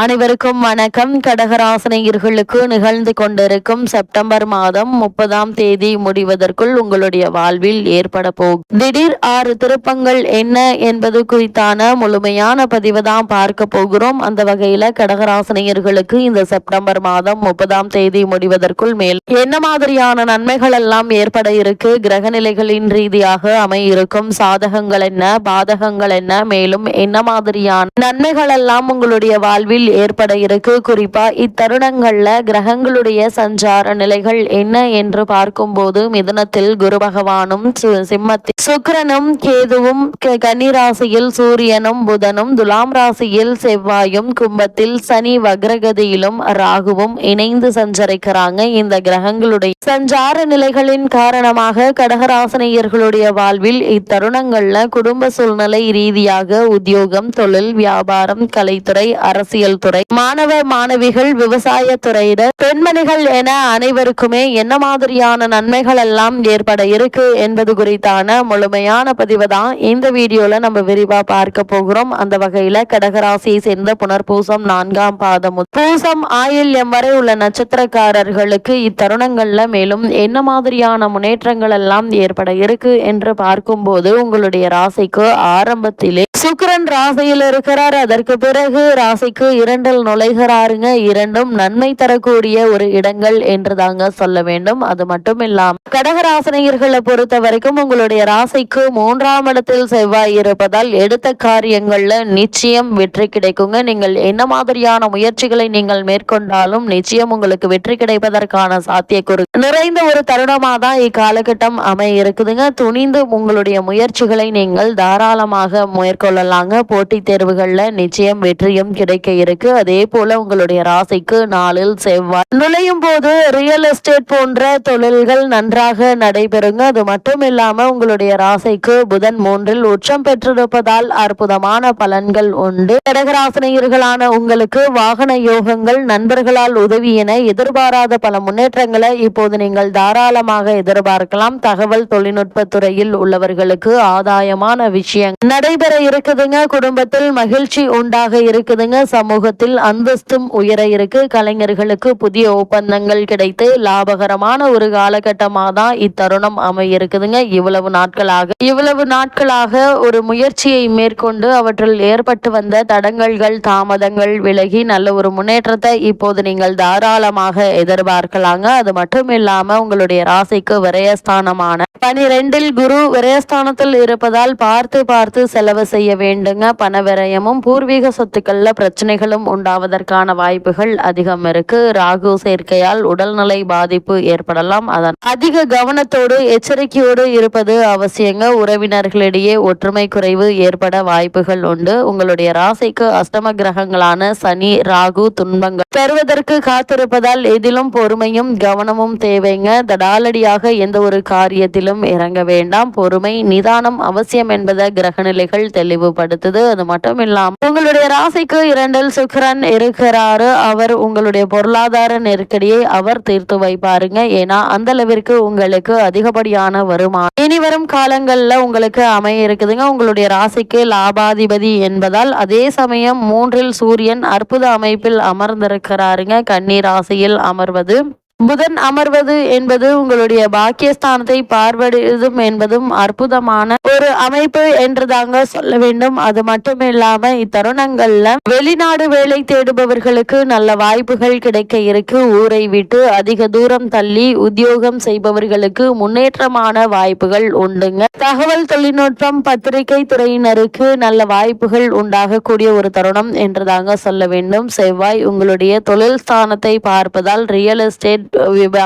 அனைவருக்கும் வணக்கம். கடகராசனையர்களுக்கு நிகழ்ந்து கொண்டிருக்கும் செப்டம்பர் மாதம் முப்பதாம் தேதி முடிவதற்குள் உங்களுடைய வாழ்வில் ஏற்பட போகும். திடீர் ஆறு திருப்பங்கள் என்ன என்பது குறித்தான முழுமையான பதிவு தான் பார்க்க போகிறோம். அந்த வகையில கடகராசனையர்களுக்கு இந்த செப்டம்பர் மாதம் முப்பதாம் தேதி முடிவதற்குள் மேல் என்ன மாதிரியான நன்மைகள் எல்லாம் ஏற்பட இருக்கு? கிரகநிலைகளின் ரீதியாக அமையிருக்கும் சாதகங்கள் என்ன? பாதகங்கள் என்ன? மேலும் என்ன மாதிரியான நன்மைகள் எல்லாம் உங்களுடைய வாழ்வில் ஏற்பட இருக்கு. குறிப்பா இத்தருணங்கள்ல கிரகங்களுடைய சஞ்சார நிலைகள் என்ன என்று பார்க்கும்போது மிதுனத்தில் குரு பகவானும் சிம்மத்தில் சுக்கரனும் கேதுவும் கன்னி கன்னிராசியில் சூரியனும் புதனும் துலாம் ராசியில் செவ்வாயும் கும்பத்தில் சனி வக்ரகதியிலும் ராகுவும் இணைந்து சஞ்சரிக்கிறாங்க. இந்த கிரகங்களுடைய சஞ்சார நிலைகளின் காரணமாக கடகராசனையர்களுடைய வாழ்வில் இத்தருணங்கள்ல குடும்ப சூழ்நிலை ரீதியாக உத்தியோகம் தொழில் வியாபாரம் கலைத்துறை அரசியல் துறை மாணவ மாணவிகள் விவசாய துறையினர் பெண்மணிகள் என அனைவருக்குமே என்ன மாதிரியான நன்மைகள் எல்லாம் ஏற்பட இருக்கு என்பது குறித்தான முழுமையான பதிவு தான் இந்த வீடியோல நம்ம விரிவா பார்க்க போகிறோம். அந்த வகையில கடகராசியை சேர்ந்த புனர்பூசம் நான்காம் பாதம் முதல் பூசம் ஆயில்யம் வரை உள்ள நட்சத்திரக்காரர்களுக்கு இத்தருணங்கள்ல மேலும் என்ன மாதிரியான முன்னேற்றங்கள் எல்லாம் ஏற்பட இருக்கு என்று பார்க்கும்போது உங்களுடைய ராசிக்கு ஆரம்பத்திலே சுக்கிரன் ராசியில் இருக்கிறார். அதற்கு பிறகு ராசிக்கு இரண்டில் நுழைகிறாருங்க. இரண்டும் நன்மை தரக்கூடிய ஒரு இடங்கள் என்று தாங்க சொல்ல வேண்டும். அது மட்டும் இல்லாம கடகராசனையர்களை பொறுத்த வரைக்கும் உங்களுடைய ராசிக்கு மூன்றாம் இடத்தில் செவ்வாய் இருப்பதால் எடுத்த காரியங்கள்ல நிச்சயம் வெற்றி கிடைக்குங்க. நீங்கள் என்ன மாதிரியான முயற்சிகளை நீங்கள் மேற்கொண்டாலும் நிச்சயம் உங்களுக்கு வெற்றி கிடைப்பதற்கான சாத்தியக்கூறு நிறைந்த ஒரு தருணமாக தான் இக்காலகட்டம் அமைய இருக்குதுங்க துணிந்து உங்களுடைய முயற்சிகளை நீங்கள் தாராளமாக மேற்கொள்ளலாங்க. போட்டித் தேர்வுகளில் நிச்சயம் வெற்றியும் கிடைக்க இருக்கு. அதே போல உங்களுடைய ராசிக்கு நாளில் செவ்வாய் நுழையும் போது ரியல் எஸ்டேட் போன்ற தொழில்கள் நன்றாக நடைபெறுங்க. அது மட்டும் இல்லாம உங்களுடைய ராசிக்கு புதன் மூன்றில் உச்சம் பெற்றிருப்பதால் அற்புதமான பலன்கள் உண்டு. கடகராசினியர்களான உங்களுக்கு வாகன யோகங்கள் நண்பர்களால் உதவி என எதிர்பாராத பல முன்னேற்றங்களை இப்போது நீங்கள் தாராளமாக எதிர்பார்க்கலாம். தகவல் தொழில்நுட்ப துறையில் உள்ளவர்களுக்கு ஆதாயமான விஷயம் நடைபெற இருக்குதுங்க. குடும்பத்தில் மகிழ்ச்சி உண்டாக இருக்குதுங்க. சமூகத்தில் அந்தஸ்தும் உயர இருக்கு. கலைஞர்களுக்கு புதிய ஒப்பந்தங்கள் கிடைத்து லாபகரமான ஒரு காலகட்டமாக தான் இத்தருணம் அமைய இருக்குதுங்க இவ்வளவு நாட்களாக இவ்வளவு நாட்களாக ஒரு முயற்சியை மேற்கொண்டு அவற்றில் ஏற்பட்டு வந்த தடங்கல்கள் தாமதங்கள் விலகி நல்ல ஒரு முன்னேற்றத்தை இப்போது நீங்கள் தாராளமாக எதிர்பார்க்கலாங்க. அது மட்டும் இல்லாம உங்களுடைய ராசிக்கு விரயஸ்தானமான பனிரெண்டில் குரு விரயஸ்தானத்தில் இருப்பதால் பார்த்து பார்த்து செலவு செய்ய வேண்டுங்க. பண விரயமும் பூர்வீக சொத்துக்கள்ல பிரச்சனைகளும் உண்டாவதற்கான வாய்ப்புகள் அதிகம் இருக்கு. ராகு சேர்க்கையால் உடல்நிலை பாதிப்பு ஏற்படலாம். அதன் அதிக கவனத்தோடு எச்சரிக்கையோடு இருப்பது அவசியங்க. உறவினர்களிடையே ஒற்றுமை குறைவு ஏற்பட வாய்ப்புகள் உண்டு. உங்களுடைய ராசிக்கு அஷ்டம கிரகங்களான சனி ராகு துன்பங்கள் பெறுவதற்கு காத்திருப்பதால் எதிலும் பொறுமையும் கவனமும் தேவை. தேவைங்க. தடாலடியாக எந்த ஒரு காரியத்திலும் இறங்க வேண்டாம். பொறுமை நிதானம் அவசியம் என்பதை கிரகநிலைகள் தெளிவுபடுத்துது. அது மட்டும் இல்லாம உங்களுடைய ராசிக்கு இரண்டில் சுக்கரன் இருக்கிறாரு. அவர் உங்களுடைய பொருளாதார நெருக்கடியை அவர் தீர்த்து வைப்பாருங்க. ஏன்னா அந்த அளவிற்கு உங்களுக்கு அதிகப்படியான வருமானம். இனி வரும் காலங்கள்ல உங்களுக்கு அமைய இருக்குதுங்க. உங்களுடைய ராசிக்கு லாபாதிபதி என்பதால் அதே சமயம் மூன்றில் சூரியன் அற்புத அமைப்பில் அமர்ந்திருக்கிறாருங்க. கன்னி ராசியில் அமர்வது. புதன் அமர்வது என்பது உங்களுடைய பாக்கியஸ்தானத்தை பார்வையிடுவதும் என்பதும் அற்புதமான ஒரு அமைப்பு என்றுதாங்க சொல்ல வேண்டும். அது மட்டும் இல்லாம இத்தருணங்கள்ல வெளிநாடு வேலை தேடுபவர்களுக்கு நல்ல வாய்ப்புகள் கிடைக்க இருக்கு. ஊரை விட்டு அதிக தூரம் தள்ளி உத்தியோகம் செய்பவர்களுக்கு முன்னேற்றமான வாய்ப்புகள் உண்டுங்க. தகவல் தொழில்நுட்பம் பத்திரிகை துறையினருக்கு நல்ல வாய்ப்புகள் உண்டாகக்கூடிய ஒரு தருணம் என்றுதாங்க சொல்ல வேண்டும். செவ்வாய் உங்களுடைய தொழில் ஸ்தானத்தை பார்ப்பதால் ரியல் எஸ்டேட்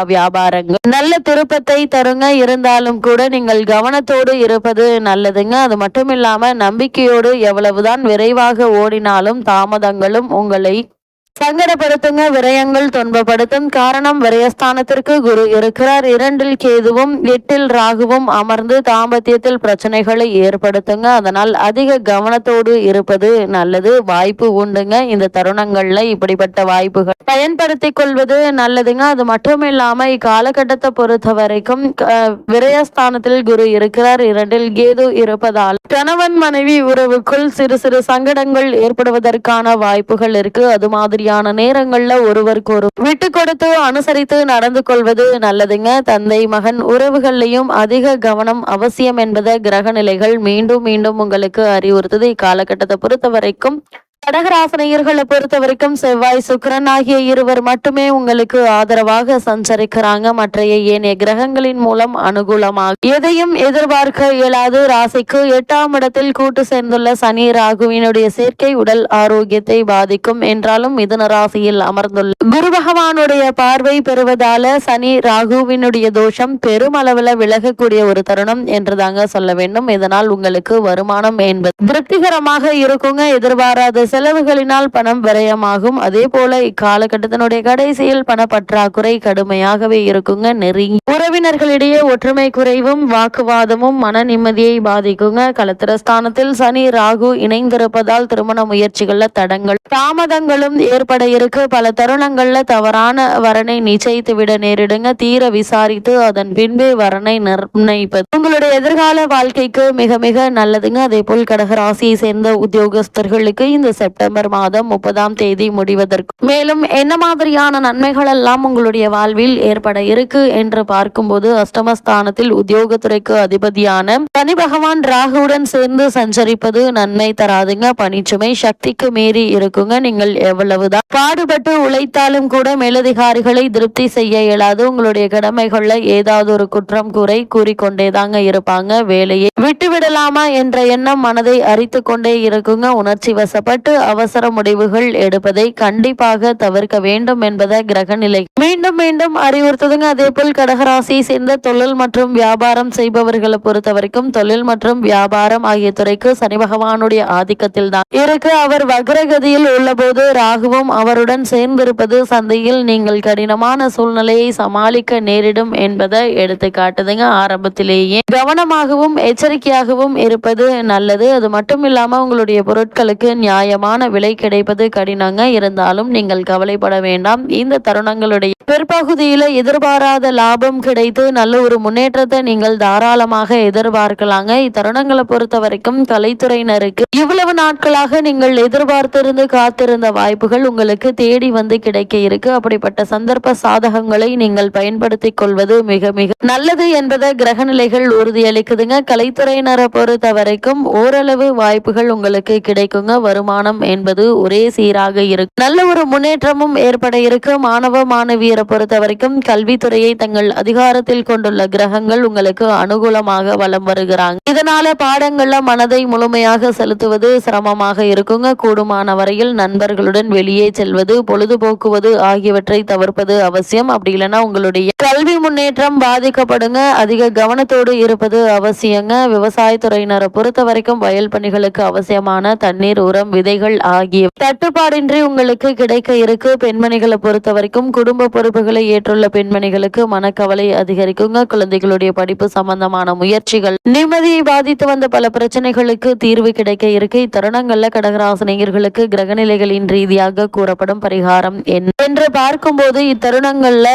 வியாபாரங்கள். நல்ல திருப்பத்தை தருங்க. இருந்தாலும் கூட நீங்கள் கவனத்தோடு இருப்பது நல்லதுங்க. அது மட்டும் இல்லாம நம்பிக்கையோடு எவ்வளவுதான் விரைவாக ஓடினாலும் தாமதங்களும் உங்களை சங்கடப்படுத்துங்க விரயங்கள் துன்பப்படுத்தும். காரணம் விரயஸ்தானத்திற்கு குரு இருக்கிறார். இரண்டில் கேதுவும் எட்டில் ராகுவும் அமர்ந்து தாம்பத்தியத்தில் பிரச்சனைகளை ஏற்படுத்துங்க. அதனால் அதிக கவனத்தோடு இருப்பது நல்லது. வாய்ப்பு உண்டுங்க. இந்த தருணங்கள்ல இப்படிப்பட்ட வாய்ப்புகள் பயன்படுத்திக் கொள்வது நல்லதுங்க. அது மட்டும் இல்லாம இக்காலகட்டத்தை பொறுத்த வரைக்கும் விரயஸ்தானத்தில் குரு இருக்கிறார். இரண்டில் கேது இருப்பதால் கணவன் மனைவி உறவுக்குள் சிறு சிறு சங்கடங்கள் ஏற்படுவதற்கான வாய்ப்புகள் இருக்கு. அது மாதிரி மாதிரியான நேரங்கள்ல ஒருவருக்கு ஒரு விட்டு கொடுத்து அனுசரித்து நடந்து கொள்வது நல்லதுங்க. தந்தை மகன் உறவுகள்லையும் அதிக கவனம் அவசியம் என்பதை கிரக நிலைகள் மீண்டும் மீண்டும் உங்களுக்கு அறிவுறுத்துது. இக்காலகட்டத்தை பொறுத்த வரைக்கும் கடகராசனையர்களை பொறுத்த வரைக்கும் செவ்வாய் சுக்கிரன் ஆகிய இருவர் மட்டுமே உங்களுக்கு ஆதரவாக சஞ்சரிக்கிறாங்க. மற்றைய ஏனைய கிரகங்களின் மூலம் அனுகூலமாக. எதையும் எதிர்பார்க்க இயலாது. ராசிக்கு எட்டாம் இடத்தில் கூட்டு சேர்ந்துள்ள சனி ராகுவினுடைய சேர்க்கை உடல் ஆரோக்கியத்தை பாதிக்கும் என்றாலும் மிதுன ராசியில் அமர்ந்துள்ள குரு பகவானுடைய பார்வை பெறுவதால சனி ராகுவினுடைய தோஷம் பெருமளவுல விலகக்கூடிய ஒரு தருணம் என்றுதாங்க சொல்ல வேண்டும். இதனால் உங்களுக்கு வருமானம் என்பது திருப்திகரமாக இருக்குங்க. எதிர்பாராத செலவுகளினால் பணம் விரயமாகும். அதே போல இக்காலகட்டத்தினுடைய கடைசியில் பண பற்றாக்குறை கடுமையாகவே இருக்குங்க நெருங்கி. உறவினர்களிடையே ஒற்றுமை குறைவும் வாக்குவாதமும் மன நிம்மதியை பாதிக்குங்க. கலத்திரஸ்தானத்தில் சனி ராகு இணைந்திருப்பதால் திருமண முயற்சிகள்ல தடங்கள். தாமதங்களும் ஏற்பட இருக்கு. பல தருணங்கள்ல தவறான வரனை நிச்சயித்து விட நேரிடுங்க. தீர விசாரித்து அதன் பின்பே வரனை நிர்ணயிப்பது. உங்களுடைய எதிர்கால வாழ்க்கைக்கு மிக மிக நல்லதுங்க. அதே போல் கடகராசியை சேர்ந்த உத்தியோகஸ்தர்களுக்கு இந்த செப்டம்பர் மாதம் முப்பதாம் தேதி முடிவதற்கு. மேலும் என்ன மாதிரியான நன்மைகள் எல்லாம் உங்களுடைய வாழ்வில் ஏற்பட இருக்கு என்று பார்க்கும்போது அஷ்டமஸ்தானத்தில் உத்தியோகத்துறைக்கு அதிபதியான சனி பகவான் ராகுவுடன் சேர்ந்து சஞ்சரிப்பது நன்மை தராதுங்க. பணிச்சுமை சக்திக்கு மீறி இருக்குங்க. நீங்கள் எவ்வளவுதான் பாடுபட்டு உழைத்தாலும் கூட மேலதிகாரிகளை திருப்தி செய்ய இயலாது. உங்களுடைய கடமைகள்ல ஏதாவது ஒரு குற்றம் குறை கூறிக்கொண்டேதாங்க இருப்பாங்க. வேலையை விட்டுவிடலாமா என்ற எண்ணம் மனதை அரித்து கொண்டே இருக்குங்க. உணர்ச்சி வசப்பட்டு அவசர முடிவுகள் எடுப்பதை கண்டிப்பாக தவிர்க்க வேண்டும் என்பதை கிரக நிலை. மீண்டும் மீண்டும் அறிவுறுத்துதுங்க. அதே போல் கடகராசியை சேர்ந்த தொழில் மற்றும் வியாபாரம் செய்பவர்களை பொறுத்த வரைக்கும் தொழில் மற்றும் வியாபாரம் ஆகிய துறைக்கு சனி பகவானுடைய ஆதிக்கத்தில் தான். இருக்கு. அவர் வக்ரகதியில் உள்ளபோது ராகுவும் அவருடன் சேர்ந்திருப்பது சந்தையில் நீங்கள் கடினமான சூழ்நிலையை சமாளிக்க நேரிடும் என்பதை எடுத்து காட்டுதுங்க ஆரம்பத்திலேயே கவனமாகவும் எச்ச எச்சரிக்கையாகவும் இருப்பது நல்லது. அது மட்டும் இல்லாமல் உங்களுடைய பொருட்களுக்கு நியாயமான விலை கிடைப்பது கடினங்க. இருந்தாலும் நீங்கள் கவலைப்பட வேண்டாம். இந்த தருணங்களுடைய பிற்பகுதியில் எதிர்பாராத லாபம் கிடைத்து நல்ல ஒரு முன்னேற்றத்தை நீங்கள் தாராளமாக எதிர்பார்க்கலாங்க. இத்தருணங்களை பொறுத்த வரைக்கும் கலைத்துறையினருக்கு இவ்வளவு நாட்களாக நீங்கள் எதிர்பார்த்திருந்து காத்திருந்த வாய்ப்புகள் உங்களுக்கு தேடி வந்து கிடைக்க இருக்கு. அப்படிப்பட்ட சந்தர்ப்ப சாதகங்களை நீங்கள் பயன்படுத்திக் கொள்வது மிக மிக நல்லது என்பதை கிரகநிலைகள் உறுதியளிக்குதுங்க. கலை கலைத்துறையினரை பொறுத்த வரைக்கும் ஓரளவு வாய்ப்புகள் உங்களுக்கு கிடைக்குங்க. வருமானம் என்பது ஒரே சீராக இருக்கு. நல்ல ஒரு முன்னேற்றமும் ஏற்பட இருக்கு. மாணவ மாணவியரை பொறுத்த வரைக்கும் கல்வித்துறையை தங்கள் அதிகாரத்தில் கொண்டுள்ள கிரகங்கள் உங்களுக்கு அனுகூலமாக வலம் வருகிறாங்க. இதனால பாடங்கள்ல மனதை முழுமையாக செலுத்துவது சிரமமாக இருக்குங்க. கூடுமான வரையில் நண்பர்களுடன் வெளியே செல்வது பொழுதுபோக்குவது ஆகியவற்றை தவிர்ப்பது அவசியம். அப்படி இல்லைன்னா உங்களுடைய கல்வி முன்னேற்றம் பாதிக்கப்படுங்க. அதிக கவனத்தோடு இருப்பது அவசியங்க. விவசாயத்துறையினரை பொறுத்த வரைக்கும் வயல் பணிகளுக்கு அவசியமான தண்ணீர் உரம் விதைகள் ஆகிய தட்டுப்பாடின்றி உங்களுக்கு கிடைக்க இருக்கு. பெண்மணிகளை பொறுத்த வரைக்கும் குடும்ப பொறுப்புகளை ஏற்றுள்ள பெண்மணிகளுக்கு மனக்கவலை அதிகரிக்குங்க. குழந்தைகளுடைய படிப்பு சம்பந்தமான முயற்சிகள். நிம்மதியை பாதித்து வந்த பல பிரச்சனைகளுக்கு தீர்வு கிடைக்க இருக்கு. இத்தருணங்கள்ல கடகராசினியர்களுக்கு கிரகநிலைகளின் ரீதியாக கூறப்படும் பரிகாரம் என்று பார்க்கும்போது இத்தருணங்கள்ல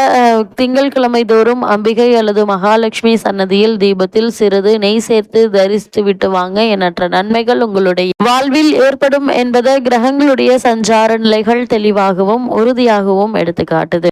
திங்கட்கிழமை தோறும் அம்பிகை அல்லது மகாலட்சுமி சன்னதியில் தீபத்தில் சிறிது நெய் சேர்த்து தரிசித்து விட்டு வாங்க. எண்ணற்ற நன்மைகள் உங்களுடைய வாழ்வில் ஏற்படும் என்பதை கிரகங்களுடைய சஞ்சார நிலைகள் தெளிவாகவும் உறுதியாகவும் எடுத்து காட்டுது